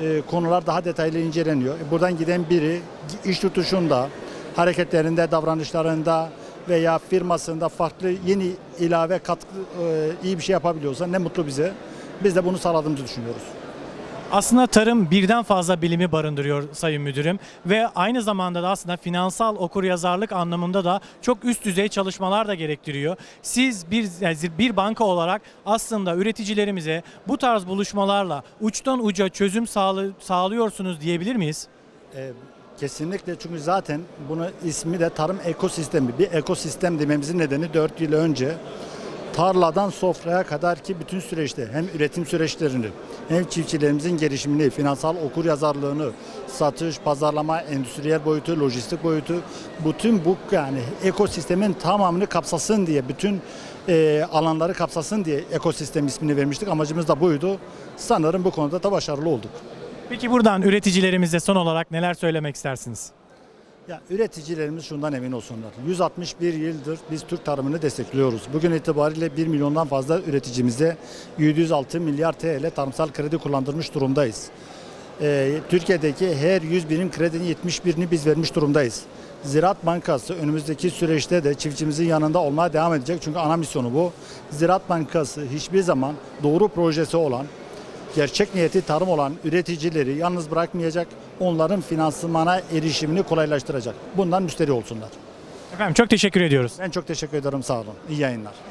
e, konular daha detaylı inceleniyor. E, Buradan giden biri iş tutuşunda, hareketlerinde, davranışlarında veya firmasında farklı yeni ilave katkı e, iyi bir şey yapabiliyorsa ne mutlu bize. Biz de bunu sağladığımızı düşünüyoruz. Aslında tarım birden fazla bilimi barındırıyor Sayın Müdürüm ve aynı zamanda da aslında finansal okuryazarlık anlamında da çok üst düzey çalışmalar da gerektiriyor. Siz bir bir banka olarak aslında üreticilerimize bu tarz buluşmalarla uçtan uca çözüm sağlı- sağlıyorsunuz diyebilir miyiz? E, kesinlikle çünkü zaten bunu ismi de tarım ekosistemi. Bir ekosistem dememizin nedeni 4 yıl önce tarladan sofraya kadar ki bütün süreçte hem üretim süreçlerini hem çiftçilerimizin gelişimini, finansal okur yazarlığını, satış, pazarlama, endüstriyel boyutu, lojistik boyutu bütün bu yani ekosistemin tamamını kapsasın diye bütün e, alanları kapsasın diye ekosistem ismini vermiştik. Amacımız da buydu. Sanırım bu konuda da başarılı olduk. Peki buradan üreticilerimize son olarak neler söylemek istersiniz? Ya üreticilerimiz şundan emin olsunlar. 161 yıldır biz Türk tarımını destekliyoruz. Bugün itibariyle 1 milyondan fazla üreticimize 706 milyar TL tarımsal kredi kullandırmış durumdayız. Ee, Türkiye'deki her 100 birim kredinin 71'ini biz vermiş durumdayız. Ziraat Bankası önümüzdeki süreçte de çiftçimizin yanında olmaya devam edecek. Çünkü ana misyonu bu. Ziraat Bankası hiçbir zaman doğru projesi olan, gerçek niyeti tarım olan üreticileri yalnız bırakmayacak, onların finansmana erişimini kolaylaştıracak. Bundan müşteri olsunlar. Efendim çok teşekkür ediyoruz. Ben çok teşekkür ederim, sağ olun. İyi yayınlar.